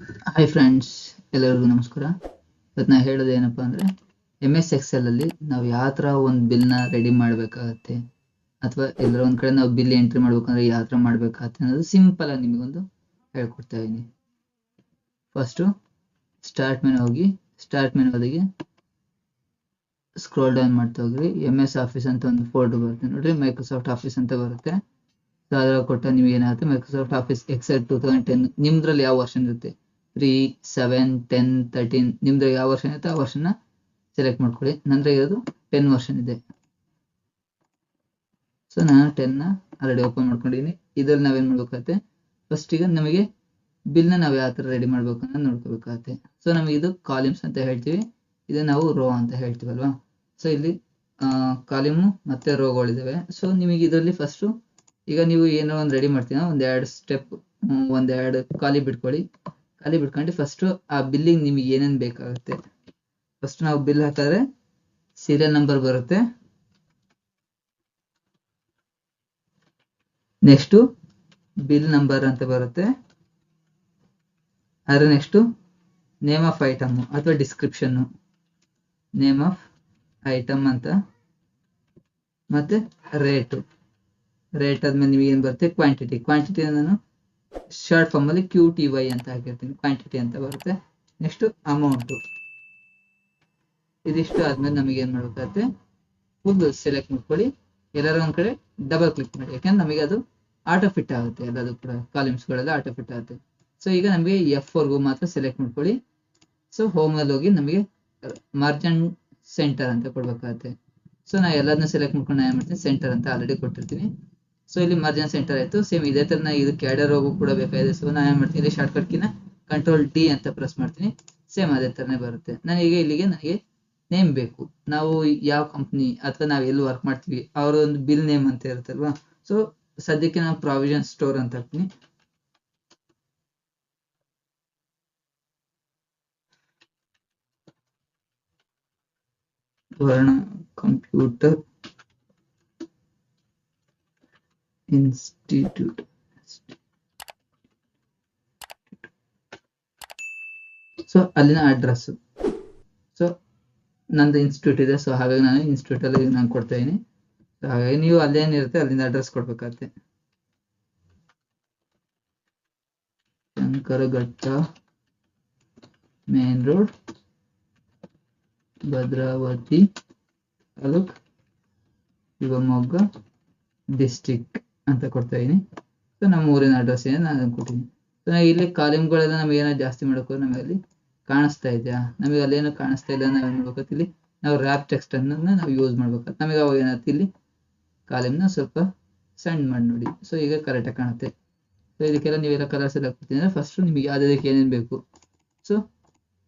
Hi friends ಎಲ್ಲರಿಗೂ ನಮಸ್ಕಾರ. ಇವತ್ತು ನಾ ಹೇಳೋದು ಏನಪ್ಪ ಅಂದರೆ ಎಂ ಎಸ್ ಎಕ್ಸೆಲಲ್ಲಿ ನಾವು ಯಾವ ಥರ ಒಂದು ಬಿಲ್ನ ರೆಡಿ ಮಾಡಬೇಕಾಗತ್ತೆ, ಅಥವಾ ಎಲ್ಲರ ಒಂದು ಕಡೆ ನಾವು ಬಿಲ್ ಎಂಟ್ರಿ ಮಾಡ್ಬೇಕಂದ್ರೆ ಯಾವ ಥರ ಮಾಡಬೇಕಾಗತ್ತೆ ಅನ್ನೋದು ಸಿಂಪಲ್ ಆಗಿ ನಿಮಗೊಂದು ಹೇಳ್ಕೊಡ್ತಾ ಇದ್ದೀನಿ ಫಸ್ಟು ಸ್ಟಾರ್ಟ್ ಮೆನು ಹೋಗಿ ಸ್ಟಾರ್ಟ್ ಮೆನು ಹೋದಿಗೆ ಸ್ಕ್ರೋಲ್ ಡೌನ್ ಮಾಡ್ತಾ ಹೋಗ್ರಿ. ಎಂ ಎಸ್ ಆಫೀಸ್ ಅಂತ ಒಂದು ಫೋಲ್ಡರ್ ಬರುತ್ತೆ ನೋಡ್ರಿ ಮೈಕ್ರೋಸಾಫ್ಟ್ ಆಫೀಸ್ ಅಂತ ಬರುತ್ತೆ. ಸೊ ಅದ್ರಲ್ಲಿ ಕೊಟ್ಟ ನಿಮ್ಗೆ ಏನಾಗುತ್ತೆ Microsoft Office Excel two thousand ten ನಿಮ್ದ್ರಲ್ಲಿ ಯಾವ ವರ್ಷನ್ ಇರುತ್ತೆ? ತ್ರೀ ಸೆವೆನ್ ಟೆನ್ ತರ್ಟೀನ್ ನಿಮ್ದು ಯಾವ ವರ್ಷನ್ ಇರುತ್ತೆ ಆ ವರ್ಷನ ಸೆಲೆಕ್ಟ್ ಮಾಡ್ಕೊಳ್ಳಿ. ನಂತರ ಇರೋದು ಟೆನ್ ವರ್ಷನ್ ಇದೆ ಸೊ ನಾನು ಟೆನ್ನ ಆಲ್ರೆಡಿ ಓಪನ್ ಮಾಡ್ಕೊಂಡಿದ್ದೀನಿ ಇದ್ರಲ್ಲಿ ನಾವೇನು ಮಾಡ್ಬೇಕಾಗತ್ತೆ? ಫಸ್ಟ್ ಈಗ ನಮಗೆ ಬಿಲ್ನ ನಾವು ಯಾವ ಥರ ರೆಡಿ ಮಾಡ್ಬೇಕು ಅನ್ನೋದು ನೋಡ್ಕೋಬೇಕಾಗತ್ತೆ. ಸೊ ನಮಗೆ ಇದು ಕಾಲಿಮ್ಸ್ ಅಂತ ಹೇಳ್ತೀವಿ. ಇದು ನಾವು ರೋ ಅಂತ ಹೇಳ್ತೀವಲ್ವಾ? ಸೊ ಇಲ್ಲಿ ಕಾಲಿಮು ಮತ್ತೆ ರೋಗಳಿದ್ದಾವೆ ಸೊ ನಿಮಗೆ ಇದರಲ್ಲಿ ಫಸ್ಟು ಈಗ ನೀವು ಏನೋ ಒಂದು ರೆಡಿ ಮಾಡ್ತೀರಾ? ಒಂದ್ ಎರಡು ಸ್ಟೆಪ್ ಒಂದ್ ಎರಡು ಖಾಲಿ ಬಿಟ್ಕೊಳ್ಳಿ. ಖಾಲಿ ಬಿಟ್ಕೊಂಡು ಫಸ್ಟ್ ಆ ಬಿಲ್ಲಿಂಗ್ ನಿಮಗೆ ಏನೇನ್ ಬೇಕಾಗುತ್ತೆ? ಫಸ್ಟ್ ನಾವು ಬಿಲ್ ಹಾಕಿದ್ರೆ ಸೀರಿಯಲ್ ನಂಬರ್ ಬರುತ್ತೆ. ನೆಕ್ಸ್ಟ್ ಬಿಲ್ ನಂಬರ್ ಅಂತ ಬರುತ್ತೆ. ಅದ್ರ ನೆಕ್ಸ್ಟ್ ನೇಮ್ ಆಫ್ ಐಟಮ್ ಅಥವಾ ಡಿಸ್ಕ್ರಿಪ್ಷನ್ ನೇಮ್ ಆಫ್ ಐಟಮ್ ಅಂತ. ಮತ್ತೆ ರೇಟು ರೇಟ್ ಆದ್ಮೇಲೆ ನಿಮಗೆ ಏನು ಬರುತ್ತೆ? ಕ್ವಾಂಟಿಟಿ ಕ್ವಾಂಟಿಟಿ ನಾನು ಶಾರ್ಟ್ ಫಾರ್ಮ್ ಅಲ್ಲಿ ಕ್ಯೂ ಟಿ ವೈ ಅಂತ ಹಾಕಿರ್ತೀನಿ ಕ್ವಾಂಟಿಟಿ ಅಂತ ಬರುತ್ತೆ. ನೆಕ್ಸ್ಟ್ ಅಮೌಂಟ್ ಇದಿಷ್ಟು ಆದ್ಮೇಲೆ ನಮಗೆ ಏನ್ ಮಾಡ್ಬೇಕಾಗುತ್ತೆ? ಫುಲ್ ಸೆಲೆಕ್ಟ್ ಮಾಡ್ಕೊಳ್ಳಿ. ಎಲ್ಲರ ಒಂದ್ ಕಡೆ ಡಬಲ್ ಕ್ಲಿಕ್ ಮಾಡಿ. ಯಾಕಂದ್ರೆ ನಮಗೆ ಅದು ಆಟೋ ಫಿಟ್ ಆಗುತ್ತೆ. ಎಲ್ಲದೂ ಕೂಡ ಕಾಲಮ್ಸ್ ಗಳೆಲ್ಲ ಆಟೋ ಫಿಟ್ ಆಗುತ್ತೆ. ಸೊ ಈಗ ನಮಗೆ ಎಫ್ ವರ್ಗು ಮಾತ್ರ ಸೆಲೆಕ್ಟ್ ಮಾಡ್ಕೊಳ್ಳಿ. ಸೊ ಹೋಮ್ ಅಲ್ಲಿ ಹೋಗಿ ನಮಗೆ ಮಾರ್ಜನ್ ಸೆಂಟರ್ ಅಂತ ಕೊಡ್ಬೇಕಾಗತ್ತೆ. ಸೊ ನಾ ಎಲ್ಲದನ್ನ ಸೆಲೆಕ್ಟ್ ಮಾಡ್ಕೊಂಡು ಏನ್ ಮಾಡ್ತೀನಿ? ಸೆಂಟರ್ ಅಂತ ಆಲ್ರೆಡಿ ಕೊಟ್ಟಿರ್ತೀನಿ. ಸೊ ಇಲ್ಲಿ ಮರ್ಜನ್ ಸೆಂಟರ್ ಆಯಿತು. ಸೇಮ್ ಇದೇ ತರ ನಾ ಇದು ಕ್ಯಾಡರ್ ಹೋಗು ಕೂಡ ಬೇಕಾಗಿದೆ. ಸೊ ನಾನು ಏನ್ ಮಾಡ್ತೀನಿ? ಇಲ್ಲಿ ಶಾರ್ಟ್ ಕಿನ ಕಂಟ್ರೋಲ್ ಡಿ ಅಂತ ಪ್ರೆಸ್ ಮಾಡ್ತೀನಿ. ಸೇಮ್ ಅದೇ ತರನೇ ಬರುತ್ತೆ. ನನಗೆ ಇಲ್ಲಿಗೆ ನನಗೆ ನೇಮ್ ಬೇಕು. ನಾವು ಯಾವ ಕಂಪ್ನಿ ಅಥವಾ ನಾವು ಎಲ್ಲಿ ವರ್ಕ್ ಮಾಡ್ತೀವಿ? ಅವ್ರ ಒಂದು ಬಿಲ್ ನೇಮ್ ಅಂತ ಇರುತ್ತಲ್ವಾ? ಸೊ ಸದ್ಯಕ್ಕೆ ನಾನು ಪ್ರಾವಿಷನ್ ಸ್ಟೋರ್ ಅಂತ ಹಾಕ್ತೀನಿ. ವರ್ಣ ಕಂಪ್ಯೂಟರ್ ಇನ್ಸ್ಟಿಟ್ಯೂಟ್ ಸೊ ಅಲ್ಲಿನ ಅಡ್ರೆಸ್ ಸೊ ನಂದು ಇನ್ಸ್ಟಿಟ್ಯೂಟ್ ಇದೆ. ಸೊ ಹಾಗಾಗಿ ನಾನು ಇನ್ಸ್ಟಿಟ್ಯೂಟ್ ಅಲ್ಲಿ ನಾನು ಕೊಡ್ತಾ ಇದೀನಿ. ಸೊ ಹಾಗಾಗಿ ನೀವು ಅಲ್ಲೇನಿರುತ್ತೆ ಅಲ್ಲಿಂದ address ಕೊಡ್ಬೇಕಾಗತ್ತೆ. Shankaraghatta main road Bhadravati taluk, Shivamogga district ಅಂತ ಕೊಡ್ತಾ ಇದೀನಿ ಸೊ ನಮ್ಮ ಊರಿನ ಅಡ್ರೆಸ್ ಏನು ನಾನು ಕೊಟ್ಟಿದ್ದೀನಿ. ಸೊ ಇಲ್ಲಿ ಕಾಲಿಮ್ಗಳೆಲ್ಲ ನಮ್ಗೆ ಏನೋ ಜಾಸ್ತಿ ಮಾಡೋಕೆ ನಮಗೆ ಅಲ್ಲಿ ಕಾಣಿಸ್ತಾ ಇದೆಯಾ ನಮಗೆ ಅಲ್ಲೇನು ಕಾಣಿಸ್ತಾ ಇಲ್ಲ ನಾವು ಮಾಡ್ಬೇಕು? ಇಲ್ಲಿ ನಾವು ರ್ಯಾಪ್ ಟೆಕ್ಸ್ಟ್ ಅನ್ನ ನಾವು ಯೂಸ್ ಮಾಡ್ಬೇಕು. ನಮಗೆ ಅವಾಗ ಏನಾಗುತ್ತೆ? ಇಲ್ಲಿ ಕಾಲಿಮ್ನ ಸ್ವಲ್ಪ ಸಣ್ಣ ಮಾಡಿ ನೋಡಿ. ಸೊ ಈಗ ಕರೆಕ್ಟಾಗಿ ಕಾಣುತ್ತೆ. ಸೊ ಇದಕ್ಕೆಲ್ಲ ನೀವೆಲ್ಲ ಕಲರ್ಸ್ ಎಲ್ಲ ಕೊಡ್ತೀನಿ ಅಂದರೆ ಫಸ್ಟ್ ನಿಮಗೆ ಯಾವುದಕ್ಕೆ ಏನೇನು ಬೇಕು. ಸೊ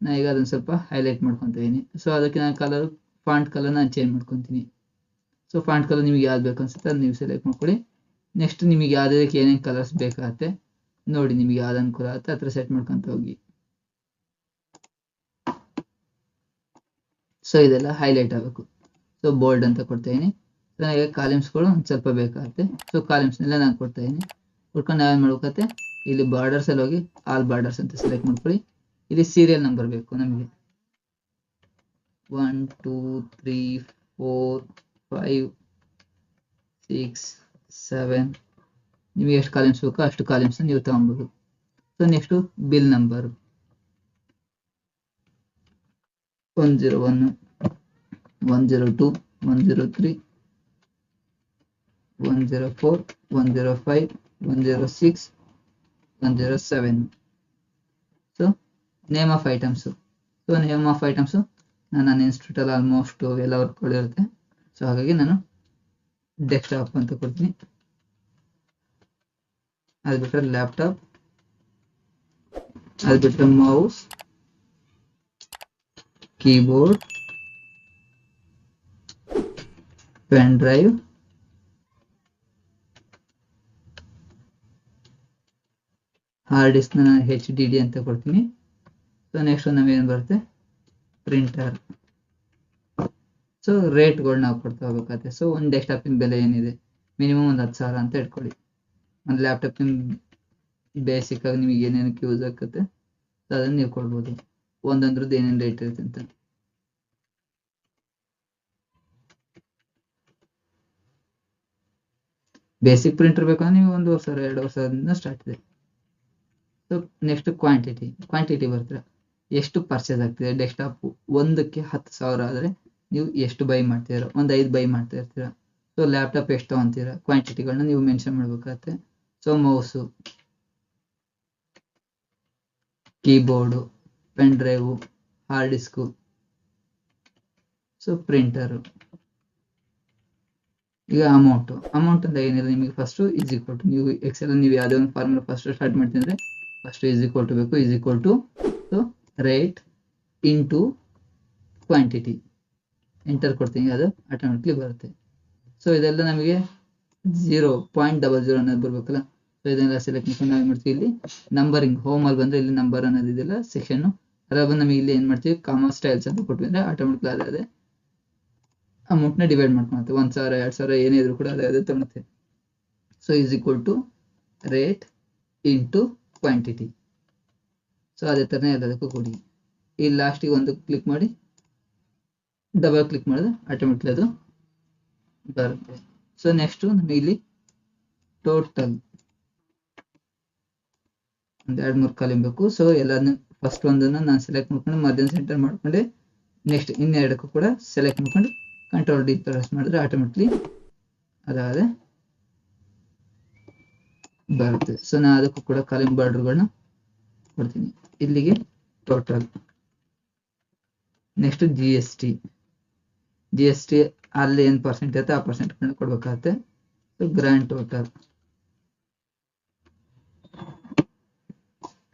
ನಾನು ಈಗ ಅದನ್ನು ಸ್ವಲ್ಪ ಹೈಲೈಟ್ ಮಾಡ್ಕೊತೀನಿ ಸೊ ಅದಕ್ಕೆ ನಾನು ಕಲರ್ ಫಾಂಟ್ ಕಲರ್ ನಾನು ಚೇಂಜ್ ಮಾಡ್ಕೊತೀನಿ. ಸೊ ಫಾಂಟ್ ಕಲರ್ ನಿಮಗೆ ಯಾವ್ದು ಬೇಕು ಅನ್ಸುತ್ತೆ ಅದನ್ನ ನೀವು ಸೆಲೆಕ್ಟ್ ಮಾಡ್ಕೊಳ್ಳಿ. ನೆಕ್ಸ್ಟ್ ನಿಮಗೆ ಯಾವುದಕ್ಕೆ ಏನೇನು ಕಲರ್ಸ್ ಬೇಕಾಗತ್ತೆ, ನೋಡಿ ನಿಮಗೆ ಯಾವ್ದು ಅನುಕೂಲ ಆಗುತ್ತೆ ಹತ್ರ ಸೆಟ್ ಮಾಡ್ಕೊಂತ ಹೋಗಿ. ಸೊ ಇದೆಲ್ಲ ಹೈಲೈಟ್ ಆಗಬೇಕು. ಸೊ ಬೋಲ್ಡ್ ಅಂತ ಕೊಡ್ತಾ ಇದೀನಿ. ನನಗೆ ಕಾಲಮ್ಸ್ಗಳು ಒಂದು ಸ್ವಲ್ಪ ಬೇಕಾಗುತ್ತೆ. ಸೊ ಕಾಲಮ್ಸ್ನೆಲ್ಲ ನಾನು ಕೊಡ್ತಾ ಇದೀನಿ. ಕೊಡ್ಕೊಂಡು ನಾವೇನು ಮಾಡ್ಬೇಕತ್ತೆ? ಇಲ್ಲಿ ಬಾರ್ಡರ್ಸ್ ಅಲ್ಲಿ ಹೋಗಿ ಆಲ್ ಬಾರ್ಡರ್ಸ್ ಅಂತ ಸೆಲೆಕ್ಟ್ ಮಾಡ್ಕೊಳ್ಳಿ. ಇಲ್ಲಿ ಸೀರಿಯಲ್ ನಂಬರ್ ಬೇಕು ನಮಗೆ. One two three four five six seven. ನಿಮಗೆ ಎಷ್ಟು ಕಾಲಮ್ಸ್ ಬೇಕೋ ಅಷ್ಟು ಕಾಲಮ್ಸ್ ನೀವು ತಗೊಬೋದು. So next bill number one zero one one zero two one zero three one zero four one zero five one zero six one zero seven so name of items so name of items ನಾನು ನನ್ನ ಇನ್ಸ್ಟಿಟ್ಯೂಟಲ್ಲಿ almost ಎಲ್ಲ ವರ್ಕ್ಗಳಿರುತ್ತೆ so ಹಾಗಾಗಿ ನಾನು desktop ಅಂತ ಕೊಡ್ತೀನಿ. ಅದು ಬಿಟ್ಟರೆ ಲ್ಯಾಪ್ಟಾಪ್ ಅದು ಬಿಟ್ಟರೆ mouse keyboard pen drive hard disk ನಾನು ಹೆಚ್ ಡಿ ಡಿ ಅಂತ ಕೊಡ್ತೀನಿ. ಸೊ ನೆಕ್ಸ್ಟ್ ನಮಗೇನು ಬರುತ್ತೆ? ಪ್ರಿಂಟರ್ ಸೊ ರೇಟ್ಗಳು ನಾವು ಕೊಡ್ತಾ ಹೋಗ್ಬೇಕಾಗುತ್ತೆ ಸೊ ಒಂದು ಡೆಸ್ಕ್ಟಾಪಿನ ಬೆಲೆ ಏನಿದೆ? ಮಿನಿಮಮ್ ಒಂದು ಹತ್ತು ಸಾವಿರ ಅಂತ ಇಟ್ಕೊಳ್ಳಿ. ಒಂದು ಲ್ಯಾಪ್ಟಾಪಿನ ಬೇಸಿಕ್ ಆಗಿ ನಿಮಗೆ ಏನೇನಕ್ಕೆ ಯೂಸ್ ಸೊ ಅದನ್ನ ನೀವು ಕೊಡ್ಬೋದು. ಒಂದೊಂದ್ರದ್ದು ಏನೇನು ರೇಟ್ ಇರುತ್ತೆ ಅಂತ. ಬೇಸಿಕ್ ಪ್ರಿಂಟರ್ ಬೇಕಂದ್ರೆ ನೀವು ಒಂದು ಸಾವಿರ ಎರಡು ಸಾವಿರದಿಂದ ಸ್ಟಾರ್ಟ್ ಇದೆ. ಸೊ ನೆಕ್ಸ್ಟ್ ಕ್ವಾಂಟಿಟಿ ಕ್ವಾಂಟಿಟಿ ಬರ್ತದೆ ಎಷ್ಟು ಪರ್ಚೇಸ್ ಆಗ್ತಿದೆ? ಡೆಸ್ಕ್ಟಾಪ್ ಒಂದಕ್ಕೆ ಹತ್ತು ಸಾವಿರ ಆದರೆ ನೀವು ಎಷ್ಟು ಬೈ ಮಾಡ್ತೀರಾ ಒಂದು ಐದು ಬೈ ಮಾಡ್ತಾ ಇರ್ತೀರಾ? ಸೊ ಲ್ಯಾಪ್ಟಾಪ್ ಎಷ್ಟು ಅಂತೀರಾ? ಕ್ವಾಂಟಿಟಿಗಳನ್ನ ನೀವು ಮೆನ್ಷನ್ ಮಾಡ್ಬೇಕಾಗತ್ತೆ. So mouse keyboard, pen drive, hard disk, so printer. ಈಗ ಅಮೌಂಟು. ಅಮೌಂಟ್ ಅಂತ ಏನಿಲ್ಲ ನಿಮಗೆ ಫಸ್ಟು ಈಸಿ ಈಕ್ವಲ್ ಟು ನೀವು ಎಕ್ಸೆಲ್ ನೀವು ಯಾವುದೇ ಒಂದು ಫಾರ್ಮುಲಾ ಫಸ್ಟ್ ಸ್ಟಾರ್ಟ್ ಮಾಡ್ತಿದ್ರೆ ಫಸ್ಟ್ ಈಸ್ ಈಕ್ವಲ್ ಟು ಬೇಕು. Is equal so rate into quantity enter ಕೊಡ್ತೀನಿ, ಅದು ಆಟೋಮೆಟಿಕ್ಲಿ ಬರುತ್ತೆ. ಸೊ ಇದೆಲ್ಲ ನಮಗೆ ಜೀರೋ ಪಾಯಿಂಟ್ ಡಬಲ್ ಜೀರೋ ಅನ್ನೋದು ಬರ್ಬೇಕಲ್ಲ? ಸೊ ಇದನ್ನೆಲ್ಲ ಸೆಲೆಕ್ಟ್ ಮಾಡ್ಕೊಂಡು ಮಾಡ್ತೀವಿ ಇಲ್ಲಿ? ನಂಬರಿಂಗ್ ಹೋಮ್ ಅಲ್ಲಿ ಬಂದ್ರೆ ಇಲ್ಲಿ ನಂಬರ್ ಅನ್ನೋದು ಇದೆಲ್ಲ ಸೆಕ್ಷನ್ ಅದ್ರ ಬಂದು ನಮಗೆ ಇಲ್ಲಿ ಏನ್ ಮಾಡ್ತೀವಿ? ಕಾಮಾ ಸ್ಟೈಲ್ಸ್ ಅಂತ ಕೊಟ್ವಿ. ಅಂದ್ರೆ ಆಟೋಮೆಟಿಕ್ ಅದೇ. ಅದೇ ನ ಡಿವೈಡ್ ಮಾಡ್ಕೊಳುತ್ತೆ ಒಂದ್ ಸಾವಿರ, ಎರಡ್ ಸಾವಿರ, ಏನೇ ಇದ್ರು ಕೂಡ ಅದೇ ಅದೇ ತೊಗೊಳುತ್ತೆ. So is equal to rate into quantity so ಅದೇ ಥರನೇ ಎಲ್ಲದಕ್ಕೂ ಕೊಡಿ. ಈ ಲಾಸ್ಟಿಗೆ ಒಂದು ಕ್ಲಿಕ್ ಮಾಡಿ ಡಬಲ್ ಕ್ಲಿಕ್ ಮಾಡಿದ್ರೆ ಆಟೋಮೆಟಿಕ್ ಅದು ಬರುತ್ತೆ. ಸೊ ನೆಕ್ಸ್ಟ್ ನಮಗೆ ಇಲ್ಲಿ ಟೋಟಲ್ ಒಂದ್ ಎರಡು ಮೂರ್ ಕಾಲಿಮ್ ಬೇಕು. ಸೊ ಎಲ್ಲಾನು ಫಸ್ಟ್ ಒಂದನ್ನ ನಾನು ಸೆಲೆಕ್ಟ್ ಮಾಡ್ಕೊಂಡು ಮಧ್ಯಾಹ್ನ ಸೆಂಟರ್ ಮಾಡ್ಕೊಂಡೆ. ನೆಕ್ಸ್ಟ್ ಇನ್ನೆರಡಕ್ಕೂ ಕೂಡ ಸೆಲೆಕ್ಟ್ ಮಾಡ್ಕೊಂಡು ಕಂಟ್ರೋಲ್ ಡಿ ಪ್ರೆಸ್ ಮಾಡಿದ್ರೆ ಆಟೋಮೆಟಿಕ್ಲಿ ಅದಾದ. ಬರುತ್ತೆ. ಸೊ ನಾನು ಅದಕ್ಕೂ ಕೂಡ ಕಾಲಿಂಗ್ ಬಾರ್ಡರ್ಗಳನ್ನ ಕೊಡ್ತೀನಿ. ಇಲ್ಲಿಗೆ total next G S T G S T ಅಲ್ಲಿ ಏನ್ ಪರ್ಸೆಂಟ್ ಇರುತ್ತೆ, ಆ ಪರ್ಸೆಂಟ್ ಕೊಡ್ಬೇಕಾಗತ್ತೆ. ಸೊ ಗ್ರ್ಯಾಂಡ್ ಟೋಟಲ್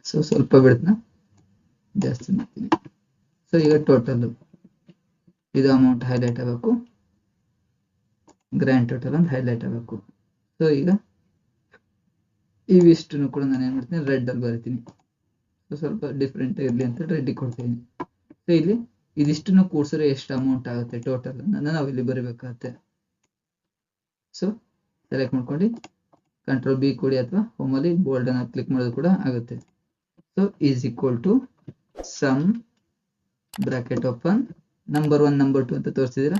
ಸೊ ಸ್ವಲ್ಪ ಬಿಡ್ತನ? ಜಾಸ್ತಿ ಮಾಡ್ತೀನಿ. ಸೊ ಈಗ ಟೋಟಲ್ ಇದು ಅಮೌಂಟ್ ಹೈಲೈಟ್ ಆಗಬೇಕು. ಗ್ರ್ಯಾಂಡ್ ಟೋಟಲ್ ಅಂತ ಹೈಲೈಟ್ ಆಗಬೇಕು. ಸೊ ಈಗ ಇವಿಷ್ಟು ಕೂಡ ನಾನು ಏನ್ ಮಾಡ್ತೀನಿ ರೆಡ್ ಅಲ್ಲಿ ಬರಿತೀನಿ. ಸ್ವಲ್ಪ ಡಿಫ್ರೆಂಟ್ ಇರಲಿ ಅಂತ ರೆಡ್ ಕೊಡ್ತೀನಿ. ಸೊ ಇಲ್ಲಿ ಇದಿಷ್ಟನ್ನು ಕೂಡಿಸಿದ್ರೆ ಎಷ್ಟು ಅಮೌಂಟ್ ಆಗುತ್ತೆ ಟೋಟಲ್ ಅನ್ನ ನಾವು ಇಲ್ಲಿ ಬರಿಬೇಕಾಗತ್ತೆ. ಸೊ ಸೆಲೆಕ್ಟ್ ಮಾಡ್ಕೊಂಡು ಕಂಟ್ರೋಲ್ ಬಿ ಕೊಡಿ ಅಥವಾ ಹೋಮಲ್ಲಿ ಬೋಲ್ಡ್ ಅನ್ನ ಕ್ಲಿಕ್ ಮಾಡೋದು ಕೂಡ ಆಗುತ್ತೆ. So is equal to sum bracket open number one number two ಅಂತ ತೋರಿಸಿದಿರ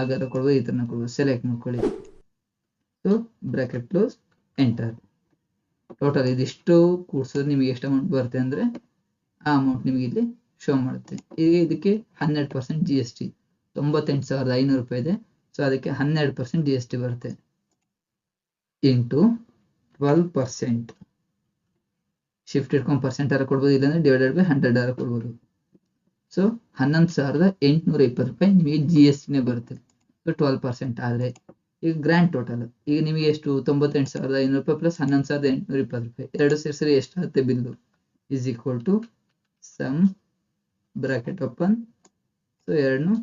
ಆಗಾರ ಕೊಡ್ಬೋದು ಈ ಥರನ ಕೊಡ್ಬೋದು ಸೆಲೆಕ್ಟ್ ಮಾಡ್ಕೊಳ್ಳಿ. So bracket close enter total ಇದಿಷ್ಟು ಕೂಡಿಸಿದ್ರೆ ನಿಮಗೆ ಎಷ್ಟು ಅಮೌಂಟ್ ಬರುತ್ತೆ ಅಂದರೆ ಆ ಅಮೌಂಟ್ ನಿಮಗೆ ಇಲ್ಲಿ ಶೋ ಮಾಡುತ್ತೆ. ಇದಕ್ಕೆ ಹನ್ನೆರಡು ಪರ್ಸೆಂಟ್ ಜಿ ಎಸ್ ಟಿ ತೊಂಬತ್ತೆಂಟು ಸಾವಿರದ ಐನೂರು ರೂಪಾಯಿ ಇದೆ. ಸೊ ಅದಕ್ಕೆ ಹನ್ನೆರಡು ಪರ್ಸೆಂಟ್ ಜಿ ಎಸ್ ಟಿ ಬರುತ್ತೆ. ಇಂಟು ಟ್ವೆಲ್ ಪರ್ಸೆಂಟ್ ಶಿಫ್ಟ್ ಇಟ್ಕೊಂಡು ಪರ್ಸೆಂಟ್ ಆರ ಕೊಡ್ಬೋದು, ಇಲ್ಲಾಂದ್ರೆ ಡಿವೈಡೆಡ್ ಬೈ ಹಂಡ್ರೆಡ್ ಆರ ಕೊಡ್ಬೋದು. ಸೊ ಹನ್ನೊಂದು ಸಾವಿರದ ಎಂಟುನೂರ ಇಪ್ಪತ್ತು ರೂಪಾಯಿ ನಿಮಗೆ ಜಿ ಎಸ್ ಟಿನೇ ಬರುತ್ತೆ. ಟ್ವೆಲ್ ಪರ್ಸೆಂಟ್ ಆದರೆ. ಈಗ ಗ್ರ್ಯಾಂಡ್ ಟೋಟಲ್ ಈಗ ನಿಮಗೆ ಎಷ್ಟು? ತೊಂಬತ್ತೆಂಟು ಸಾವಿರದ ಐನೂರು ರೂಪಾಯಿ ಪ್ಲಸ್ ಹನ್ನೊಂದು ಸಾವಿರದ ಎಂಟುನೂರ ಇಪ್ಪತ್ತು ರೂಪಾಯಿ. ಎರಡು ಸೇರಿಸಿದ್ರೆ ಎಷ್ಟಾಗುತ್ತೆ bill? Is equal to sum bracket open so ಎರಡನ್ನು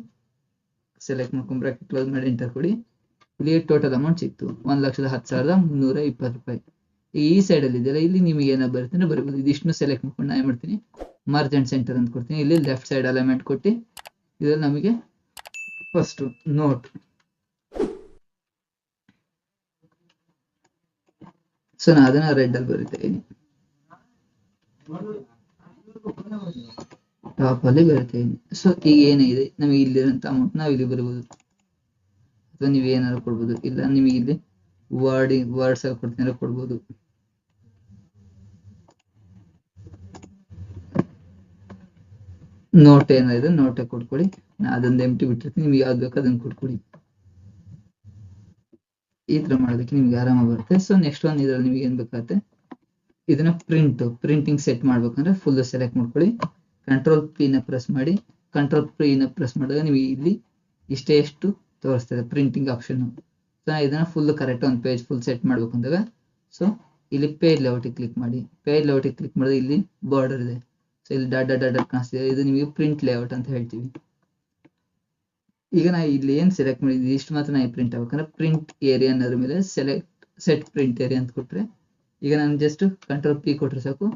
ಸೆಲೆಕ್ಟ್ ಮಾಡ್ಕೊಂಡು ಬ್ರಾಕೆಟ್ ಕ್ಲೋಸ್ ಮಾಡಿ ಎಂಟರ್ ಕೊಡಿ. ಇಲ್ಲಿ ಟೋಟಲ್ ಅಮೌಂಟ್ ಸಿಕ್ತು. ಒಂದ್ ಲಕ್ಷದ ಹತ್ತು ಸಾವಿರದ ಮುನ್ನೂರ ಇಪ್ಪತ್ತು ರೂಪಾಯಿ. ಈ ಸೈಡಲ್ಲಿ ಇದೆಯಲ್ಲ, ಇಲ್ಲಿ ನಿಮಗೆ ಏನೋ ಬರುತ್ತೆ ಬರೀಬೋದು. ಇದಿಷ್ಟು ಸೆಲೆಕ್ಟ್ ಮಾಡ್ಕೊಂಡು ನಾನು ಮಾಡ್ತೀನಿ? ಮಾರ್ಜೆಂಟ್ ಸೆಂಟರ್ ಅಂತ ಕೊಡ್ತೀನಿ. ಇಲ್ಲಿ ಲೆಫ್ಟ್ ಸೈಡ್ ಅಲೈನ್ಮೆಂಟ್ ಕೊಟ್ಟು, ಇದರಲ್ಲಿ ನಮಗೆ ಫಸ್ಟು ನೋಟ್ ಸೊ ನಾನು ಅದನ್ನ ರೆಡ್ ಅಲ್ಲಿ ಬರೀತಾ ಇದ್ದೀನಿ. ಟಾಪ್ ಅಲ್ಲಿ ಬರುತ್ತೆ ಸೊ ಈಗ ಏನಿದೆ? ನಮಗೆ ಇಲ್ಲಿರೋಂಥ ಅಮೌಂಟ್ ನಾವು ಇಲ್ಲಿ ಬರ್ಬೋದು ಅಥವಾ ನೀವು ಏನಾದ್ರು ಕೊಡ್ಬೋದು. ಇಲ್ಲ, ನಿಮಗೆ ಇಲ್ಲಿ ವರ್ಡ್ ವರ್ಡ್ಸ್ ಕೊಡ್ತೀನಿ, ಕೊಡ್ಬೋದು. ನೋಟ್ ಇದೆ ನೋಟ್ ನಾ ಅದೊಂದು ಎಂಟಿ ಬಿಟ್ಟಿರ್ತೀನಿ. ನಿಮ್ಗೆ ಯಾವ್ದು ಬೇಕು ಅದನ್ನ ಕೊಡ್ಕೊಳ್ಳಿ ಈ ತರ ಮಾಡೋದಕ್ಕೆ ನಿಮ್ಗೆ ಆರಾಮ ಬರುತ್ತೆ. ಸೊ ನೆಕ್ಸ್ಟ್ ಒನ್ ಇದ್ರಲ್ಲಿ ನಿಮ್ಗೆ ಏನ್ ಬೇಕಾಗುತ್ತೆ? ಇದನ್ನ ಪ್ರಿಂಟ್ ಪ್ರಿಂಟಿಂಗ್ ಸೆಟ್ ಮಾಡ್ಬೇಕಂದ್ರೆ ಫುಲ್ ಸೆಲೆಕ್ಟ್ ಮಾಡ್ಕೊಳ್ಳಿ. ಕಂಟ್ರೋಲ್ ಪಿ ನ ಪ್ರೆಸ್ ಮಾಡಿ ಕಂಟ್ರೋಲ್ ಪಿ ನ ಪ್ರೆಸ್ ಮಾಡಿದಾಗ ನೀವು ಇಲ್ಲಿ ಇಷ್ಟೇ ಎಷ್ಟು ತೋರಿಸ್ತದೆ ಪ್ರಿಂಟಿಂಗ್ ಆಪ್ಷನ್ ಸೊ ಇದನ್ನ ಫುಲ್ ಕರೆಕ್ಟ್ ಒಂದು ಪೇಜ್ ಫುಲ್ ಸೆಟ್ ಮಾಡ್ಬೇಕು ಅಂದಾಗ ಸೊ ಇಲ್ಲಿ ಪೇಜ್ ಲೇಔಟಿಗೆ ಕ್ಲಿಕ್ ಮಾಡಿ. ಪೇಜ್ ಲೇಔಟಿಗೆ ಕ್ಲಿಕ್ ಮಾಡಿದ್ರೆ ಇಲ್ಲಿ ಬಾರ್ಡರ್ ಇದೆ. ಸೊ ಇಲ್ಲಿ ಡಾಟ್ ಡಾಟ್ ಡಾಟ್ ಕಾಣಿಸ್ತಿದೆ ಇದು. ನಿಮಗೆ ಪ್ರಿಂಟ್ ಲೇಔಟ್ ಅಂತ ಹೇಳ್ತೀವಿ. ಈಗ ನಾ ಇಲ್ಲಿ ಏನು ಸೆಲೆಕ್ಟ್ ಮಾಡಿದ್ವಿ ಇಷ್ಟು ಮಾತ್ರ ನಾ ಪ್ರಿಂಟ್ ಆಗ್ಬೇಕಂದ್ರೆ ಪ್ರಿಂಟ್ ಏರಿಯಾ ಅನ್ನೋದ್ರ ಮೇಲೆ ಸೆಲೆಕ್ಟ್ ಸೆಟ್ ಪ್ರಿಂಟ್ ಏರಿಯಾ ಅಂತ ಕೊಟ್ರೆ, ಈಗ ನಾನು ಜಸ್ಟ್ ಕಂಟ್ರೋಲ್ ಪಿ ಕೊಟ್ರೆ ಸಾಕು.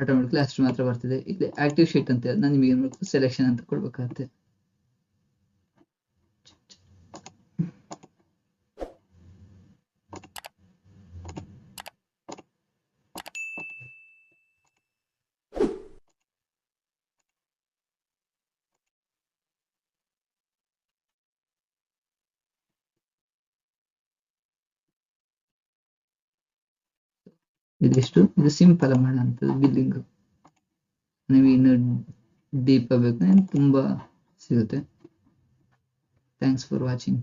ಆಟೋಮೆಟಿಕ್ಲಿ ಅಷ್ಟು ಮಾತ್ರ ಬರ್ತದೆ. ಇಲ್ಲಿ ಆಕ್ಟಿವ್ ಶೀಟ್ ಅಂತ ನಾನು ನಿಮಗೆ ಏನು ಸೆಲೆಕ್ಷನ್ ಅಂತ ಕೊಡ್ಬೇಕಾಗತ್ತೆ. ಇದಿಷ್ಟು. ಇದು ಸಿಂಪಲ್ ಮಾಡೋಂಥದ್ದು ಬಿಲ್ಲಿಂಗ್ ನೀವು ಇನ್ನು ಡೀಪ್ ಆಗಬೇಕು ತುಂಬಾ ಸಿಗುತ್ತೆ. Thanks for watching